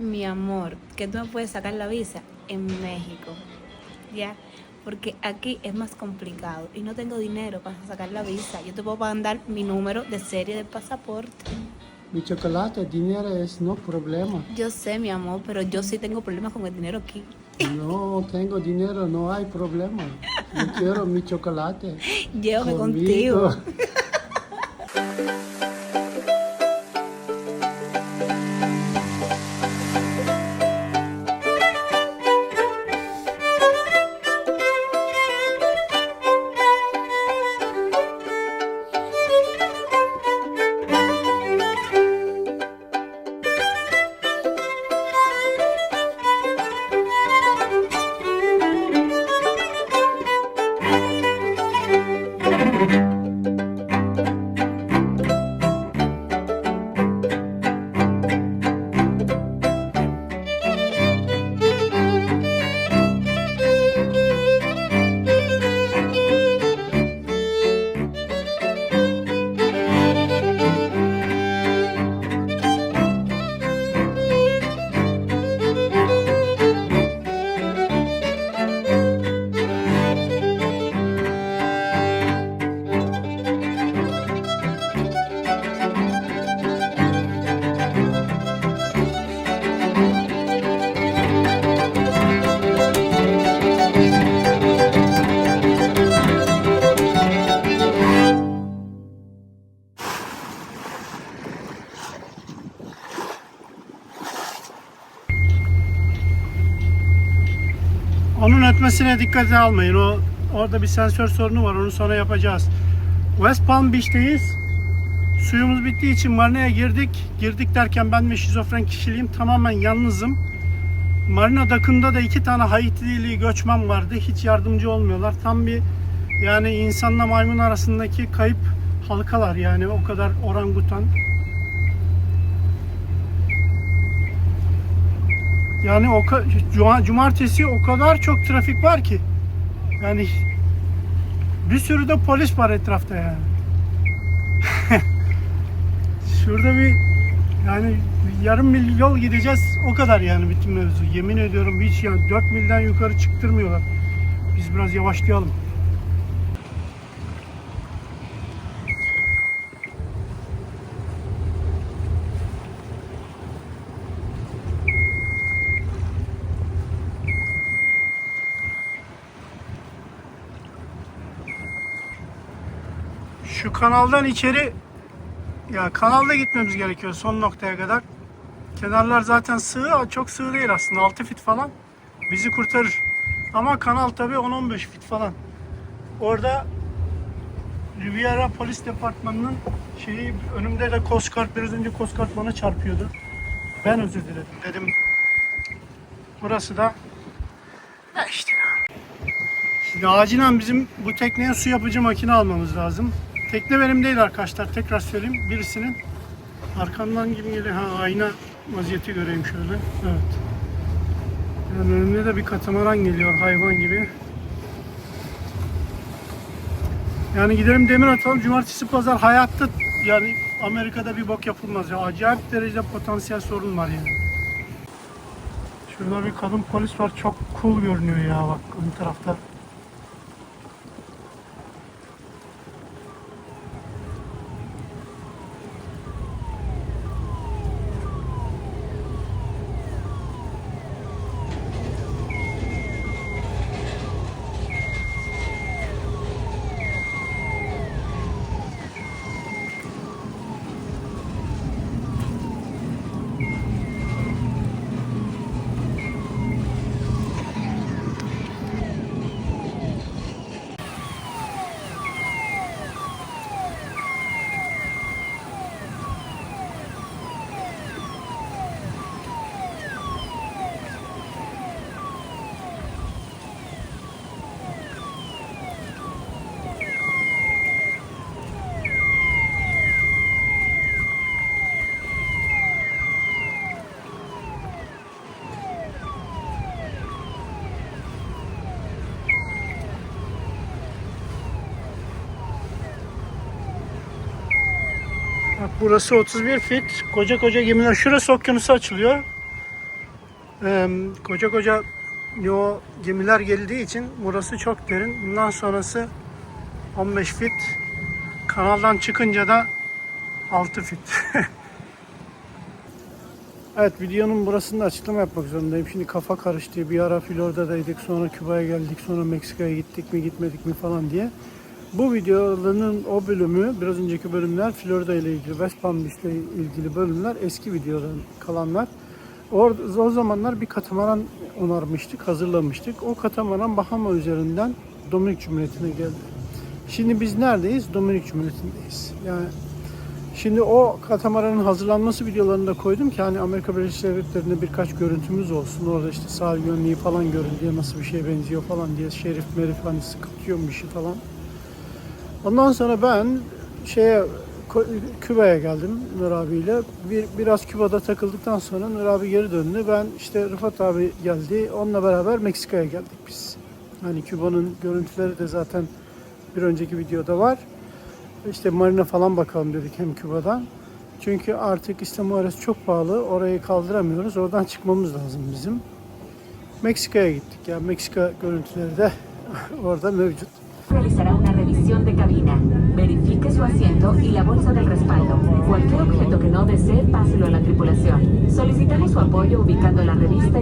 Mi amor, que tú me puedes sacar la visa en México, ¿ya? Porque aquí es más complicado y no tengo dinero para sacar la visa. Yo te puedo mandar mi número de serie de pasaporte. Mi chocolate, dinero es no problema. Yo sé, mi amor, pero yo sí tengo problemas con el dinero aquí. No tengo dinero, no hay problema. Yo quiero mi chocolate. Llévame contigo. Onun ötmesine dikkate almayın. O orada bir sensör sorunu var. Onu sonra yapacağız. West Palm Beach'teyiz. Suyumuz bittiği için marinaya girdik. Girdik derken ben ve şizofren kişiliğim tamamen yalnızım. Marina Dakı'nda da iki tane Haitili göçmen vardı. Hiç yardımcı olmuyorlar. Tam bir yani insanla maymun arasındaki kayıp halkalar yani o kadar orangutan. Yani o cuma- cumartesi o kadar çok trafik var ki. Yani bir sürü de polis var etrafta yani. Şurada bir yani yarım mil yol gideceğiz o kadar yani bütün mevzu. Yemin ediyorum hiç ya 4 milden yukarı çıktırmıyorlar. Biz biraz yavaşlayalım. Kanaldan içeri ya kanalda gitmemiz gerekiyor son noktaya kadar. Kenarlar zaten sığ, çok sığ değil aslında. 6 fit falan bizi kurtarır. Ama kanal tabii 10-15 fit falan. Orada Riviera Polis Departmanı'nın şeyi önümde de Guard biraz önce Guard bana çarpıyordu. Ben özür diledim dedim. Burası da işte Şimdi acilen bizim bu tekneye su yapıcı makine almamız lazım. Tekne benim değil arkadaşlar. Tekrar söyleyeyim. Birisinin arkamdan gibi geliyor. Ha ayna vaziyeti göreyim şöyle. Evet. Yani önümde de bir katamaran geliyor hayvan gibi. Yani gidelim demir atalım. Cumartesi pazar hayatta yani Amerika'da bir bok yapılmaz ya. Acayip derecede potansiyel sorun var yani. Şurada bir kadın polis var. Çok cool görünüyor ya bak ön tarafta. Burası 31 fit. Koca koca gemiler. Şurası okyanusa açılıyor. Ee, koca koca o gemiler geldiği için burası çok derin. Bundan sonrası 15 fit. Kanaldan çıkınca da 6 fit. evet videonun burasında açıklama yapmak zorundayım. Şimdi kafa karıştı. Bir ara Florida'daydık. Sonra Küba'ya geldik. Sonra Meksika'ya gittik mi gitmedik mi falan diye. Bu videoların o bölümü, biraz önceki bölümler Florida ile ilgili, West Palm Beach ile ilgili bölümler eski videodan kalanlar. Orada, o zamanlar bir katamaran onarmıştık, hazırlamıştık. O katamaran Bahama üzerinden Dominik Cumhuriyeti'ne geldi. Şimdi biz neredeyiz? Dominik Cumhuriyeti'ndeyiz. Yani şimdi o katamaranın hazırlanması videolarını da koydum ki hani Amerika Birleşik Devletleri'nde birkaç görüntümüz olsun. Orada işte sahil güvenliği falan görün diye nasıl bir şeye benziyor falan diye şerif merif hani sıkıtıyormuş falan. Ondan sonra ben şeye Küba'ya geldim Nur abiyle. Bir, biraz Küba'da takıldıktan sonra Nur abi geri döndü. Ben işte Rıfat abi geldi. Onunla beraber Meksika'ya geldik biz. Hani Küba'nın görüntüleri de zaten bir önceki videoda var. İşte marina falan bakalım dedik hem Küba'dan. Çünkü artık İstanbul çok pahalı. Orayı kaldıramıyoruz. Oradan çıkmamız lazım bizim. Meksika'ya gittik. Yani Meksika görüntüleri de orada mevcut. Verifique su asiento y la bolsa del respaldo. Cualquier objeto que no desee, páselo a la tripulación. Solicitamos su apoyo ubicando la revista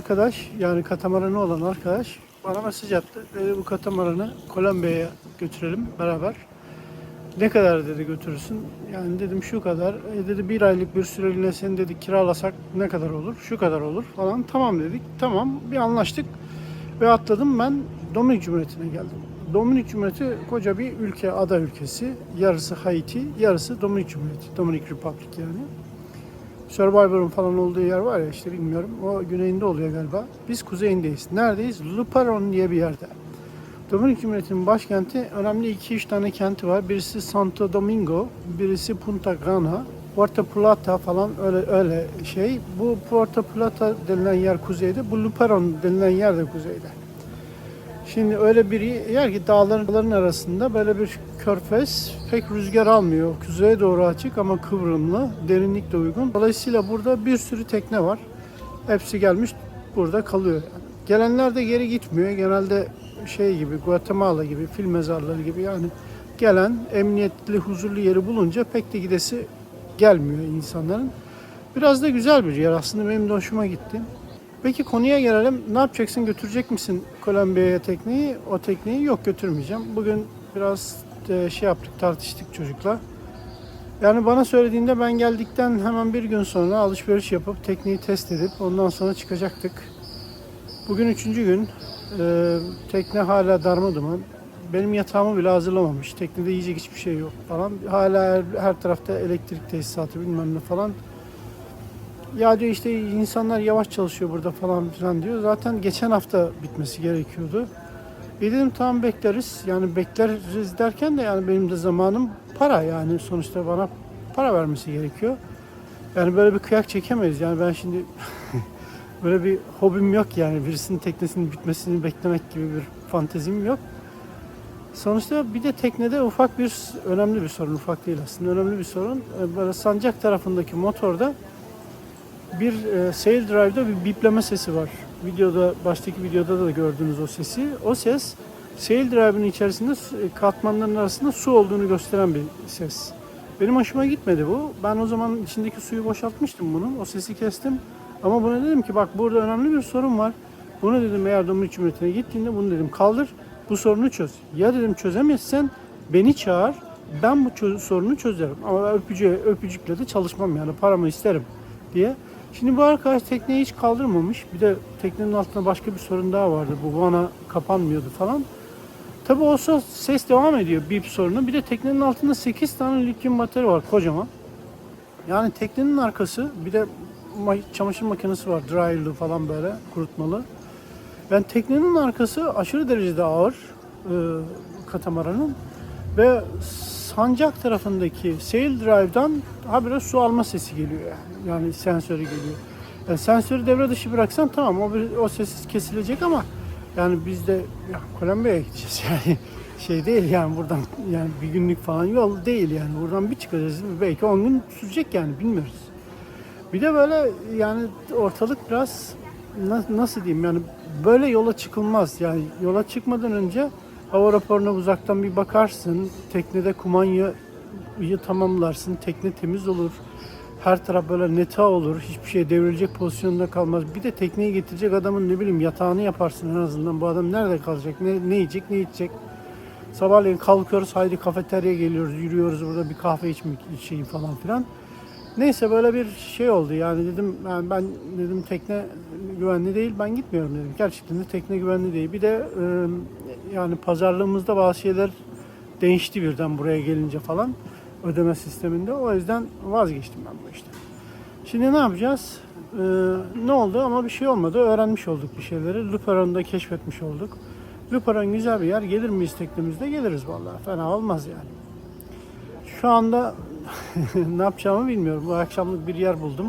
arkadaş yani katamaranı olan arkadaş bana mesaj attı. Dedi bu katamaranı Kolombiya'ya götürelim beraber. Ne kadar dedi götürürsün? Yani dedim şu kadar. E dedi bir aylık bir süreliğine seni dedi kiralasak ne kadar olur? Şu kadar olur falan. Tamam dedik. Tamam bir anlaştık. Ve atladım ben Dominik Cumhuriyeti'ne geldim. Dominik Cumhuriyeti koca bir ülke, ada ülkesi. Yarısı Haiti, yarısı Dominik Cumhuriyeti. Dominik Republic yani. Survivor'ın falan olduğu yer var ya işte bilmiyorum. O güneyinde oluyor galiba. Biz kuzeyindeyiz. Neredeyiz? Luparon diye bir yerde. Dominik Cumhuriyeti'nin başkenti önemli 2-3 tane kenti var. Birisi Santo Domingo, birisi Punta Cana, Puerto Plata falan öyle öyle şey. Bu Puerto Plata denilen yer kuzeyde, bu Luparon denilen yer de kuzeyde. Şimdi öyle bir yer ki dağların, arasında böyle bir körfez pek rüzgar almıyor. Kuzeye doğru açık ama kıvrımlı, derinlik de uygun. Dolayısıyla burada bir sürü tekne var. Hepsi gelmiş burada kalıyor. Gelenler de geri gitmiyor. Genelde şey gibi Guatemala gibi fil mezarları gibi yani gelen emniyetli huzurlu yeri bulunca pek de gidesi gelmiyor insanların. Biraz da güzel bir yer aslında benim de hoşuma gitti. Peki konuya gelelim. Ne yapacaksın? Götürecek misin Kolombiya'ya tekneyi? O tekneyi yok götürmeyeceğim. Bugün biraz e, şey yaptık, tartıştık çocukla. Yani bana söylediğinde ben geldikten hemen bir gün sonra alışveriş yapıp tekneyi test edip ondan sonra çıkacaktık. Bugün üçüncü gün. E, tekne hala darma duman. Benim yatağımı bile hazırlamamış. Teknede yiyecek hiçbir şey yok falan. Hala her, her tarafta elektrik tesisatı bilmem ne falan. Ya diyor işte insanlar yavaş çalışıyor burada falan filan diyor. Zaten geçen hafta bitmesi gerekiyordu. E dedim tamam bekleriz. Yani bekleriz derken de yani benim de zamanım para yani sonuçta bana para vermesi gerekiyor. Yani böyle bir kıyak çekemeyiz. Yani ben şimdi böyle bir hobim yok yani birisinin teknesinin bitmesini beklemek gibi bir fantezim yok. Sonuçta bir de teknede ufak bir önemli bir sorun, ufak değil aslında önemli bir sorun. E, Böyle sancak tarafındaki motorda bir e, sail drive'da bir bipleme sesi var. Videoda baştaki videoda da gördüğünüz o sesi. O ses sail drive'ın içerisinde e, katmanların arasında su olduğunu gösteren bir ses. Benim hoşuma gitmedi bu. Ben o zaman içindeki suyu boşaltmıştım bunun. O sesi kestim. Ama buna dedim ki bak burada önemli bir sorun var. Bunu dedim eğer Dominik Cumhuriyeti'ne gittiğinde bunu dedim kaldır. Bu sorunu çöz. Ya dedim çözemezsen beni çağır. Ben bu çö- sorunu çözerim. Ama öpücüğe, öpücükle de çalışmam yani paramı isterim diye. Şimdi bu arkadaş tekneyi hiç kaldırmamış. Bir de teknenin altında başka bir sorun daha vardı. Bu vana kapanmıyordu falan. Tabi olsa ses devam ediyor bip sorunu. Bir de teknenin altında 8 tane lityum batarya var kocaman. Yani teknenin arkası bir de ma- çamaşır makinesi var dryer'lı falan böyle kurutmalı. Yani teknenin arkası aşırı derecede ağır e, katamaranın ve sancak tarafındaki sail drive'dan habire su alma sesi geliyor yani. Yani sensörü geliyor. Yani sensörü devre dışı bıraksan tamam o, o ses kesilecek ama yani biz de ya, Kolombiya'ya gideceğiz yani şey değil yani buradan yani bir günlük falan yol değil yani buradan bir çıkacağız belki 10 gün sürecek yani bilmiyoruz. Bir de böyle yani ortalık biraz na- nasıl diyeyim yani böyle yola çıkılmaz. Yani yola çıkmadan önce hava raporuna uzaktan bir bakarsın. Teknede kumanyayı tamamlarsın. Tekne temiz olur. Her taraf böyle neta olur. Hiçbir şey devrilecek pozisyonda kalmaz. Bir de tekneyi getirecek adamın ne bileyim yatağını yaparsın en azından. Bu adam nerede kalacak? Ne, ne yiyecek? Ne içecek? Sabahleyin kalkıyoruz. Haydi kafeteryaya geliyoruz. Yürüyoruz burada bir kahve içmek içeyim falan filan. Neyse böyle bir şey oldu yani dedim yani ben dedim tekne güvenli değil ben gitmiyorum dedim. Gerçekten de tekne güvenli değil. Bir de e, yani pazarlığımızda bazı şeyler değişti birden buraya gelince falan ödeme sisteminde. O yüzden vazgeçtim ben bu işten. Şimdi ne yapacağız? E, ne oldu ama bir şey olmadı. Öğrenmiş olduk bir şeyleri. Luperon'u da keşfetmiş olduk. Luperon güzel bir yer. Gelir miyiz teknemizde? Geliriz vallahi. Fena olmaz yani. Şu anda ne yapacağımı bilmiyorum. Bu akşamlık bir yer buldum.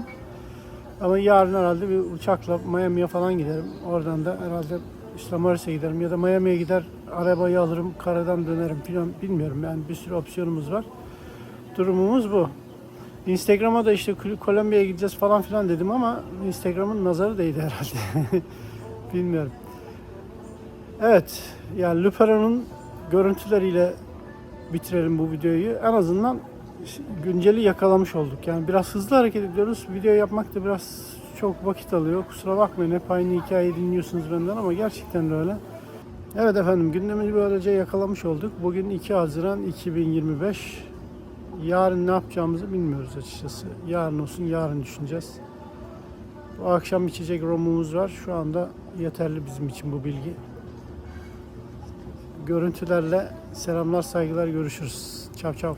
Ama yarın herhalde bir uçakla Miami'ye falan giderim. Oradan da herhalde işte giderim ya da Miami'ye gider arabayı alırım karadan dönerim falan bilmiyorum yani bir sürü opsiyonumuz var. Durumumuz bu. Instagram'a da işte Kol- Kolombiya'ya gideceğiz falan filan dedim ama Instagram'ın nazarı değdi herhalde. bilmiyorum. Evet yani Lupero'nun görüntüleriyle bitirelim bu videoyu. En azından günceli yakalamış olduk. Yani biraz hızlı hareket ediyoruz. Video yapmak da biraz çok vakit alıyor. Kusura bakmayın hep aynı hikayeyi dinliyorsunuz benden ama gerçekten de öyle. Evet efendim gündemi böylece yakalamış olduk. Bugün 2 Haziran 2025. Yarın ne yapacağımızı bilmiyoruz açıkçası. Yarın olsun yarın düşüneceğiz. Bu akşam içecek romumuz var. Şu anda yeterli bizim için bu bilgi. Görüntülerle selamlar saygılar görüşürüz. Çav çav.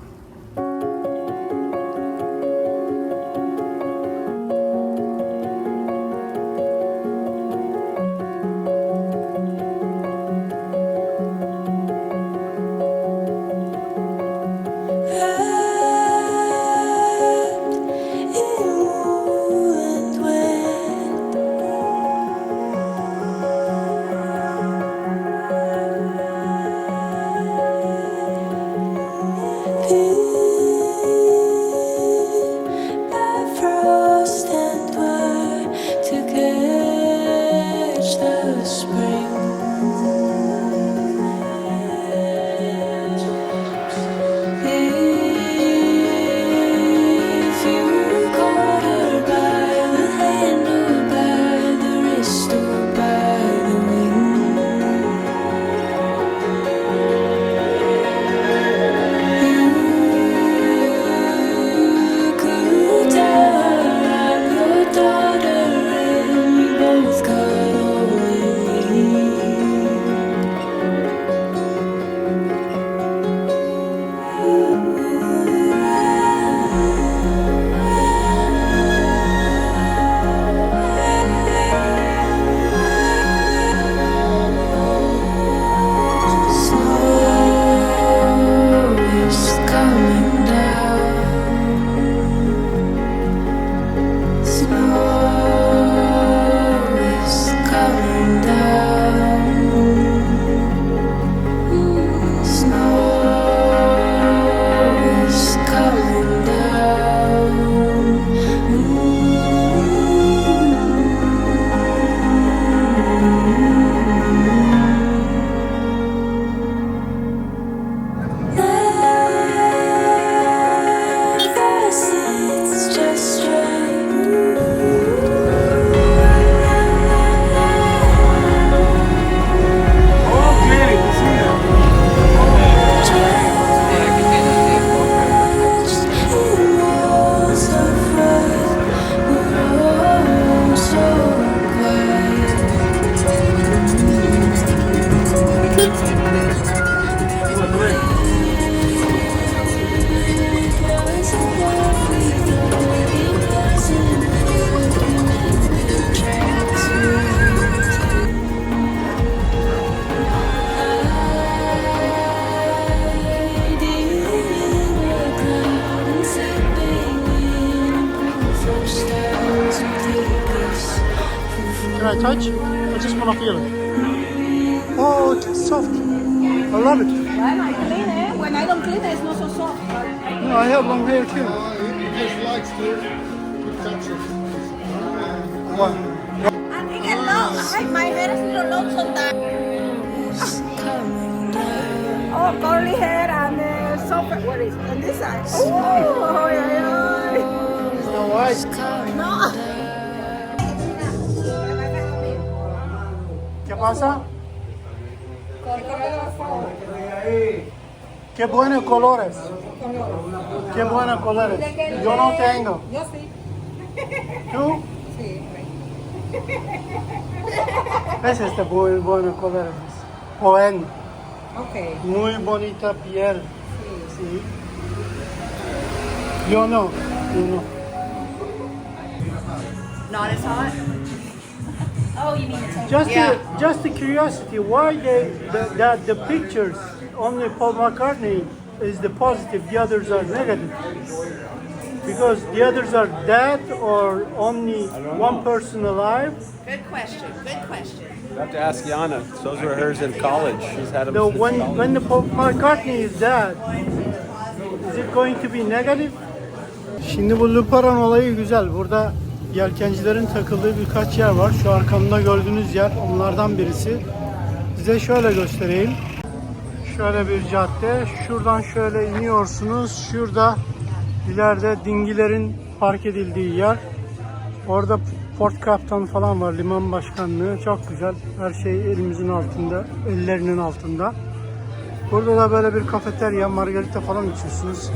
I just want to feel it. Oh, it's soft. I love it. Bueno, I clean it. When I don't clean it, it's not so soft. No, I have long hair too. Uh, he just likes to touch it. What? I think it's long. I, my hair is a little long sometimes. Oh, curly hair and uh, soft. What is on this side? Oh, yeah, yeah. Snow White. No. ¿Qué pasa? Qué buenos colores. Qué buenos colores. Yo no tengo. Yo sí. ¿Tú? Sí. ¿Ves este muy buenos colores? Joven, Ok. muy bonita piel. Sí. Yo no. Yo no. Not as hot. Oh, you mean the Just, Yeah. a, just a curiosity, why they, the, that the pictures only Paul McCartney is the positive, the others are negative? Because the others are dead or only one person alive? Good question. Good question. You have to ask Yana. Those were hers in college. She's had them No, since when, college. when the Paul McCartney is dead, is it going to be negative? Şimdi bu Luparan olayı güzel. Burada yelkencilerin takıldığı birkaç yer var. Şu arkamda gördüğünüz yer onlardan birisi. Size şöyle göstereyim. Şöyle bir cadde. Şuradan şöyle iniyorsunuz. Şurada ileride dingilerin park edildiği yer. Orada Port Kaptan falan var. Liman başkanlığı. Çok güzel. Her şey elimizin altında. Ellerinin altında. Burada da böyle bir kafeterya, margarita falan içiyorsunuz.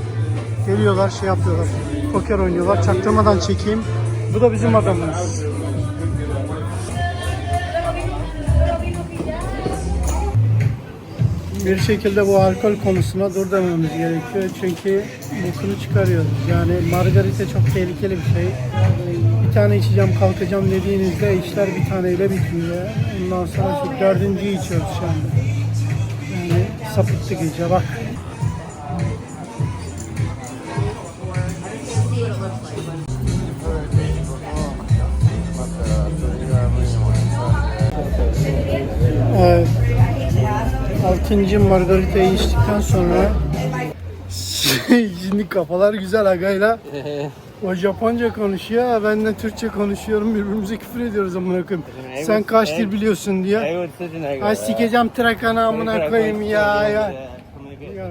Geliyorlar, şey yapıyorlar. Poker oynuyorlar. Çaktırmadan çekeyim. Bu da bizim adamımız. Bir şekilde bu alkol konusuna dur dememiz gerekiyor. Çünkü bokunu çıkarıyoruz. Yani margarita çok tehlikeli bir şey. Bir tane içeceğim kalkacağım dediğinizde işler bir taneyle bitmiyor. Ondan sonra şu dördüncüyü içiyoruz şu anda. Yani sapıttık iyice bak. Evet. Altıncı margaritayı içtikten sonra şimdi kafalar güzel agayla. O Japonca konuşuyor, ben de Türkçe konuşuyorum. Birbirimize küfür ediyoruz amına koyayım. Sen kaç dil biliyorsun diye. Ay sikeceğim trakanı amına koyayım ya ya. Ya.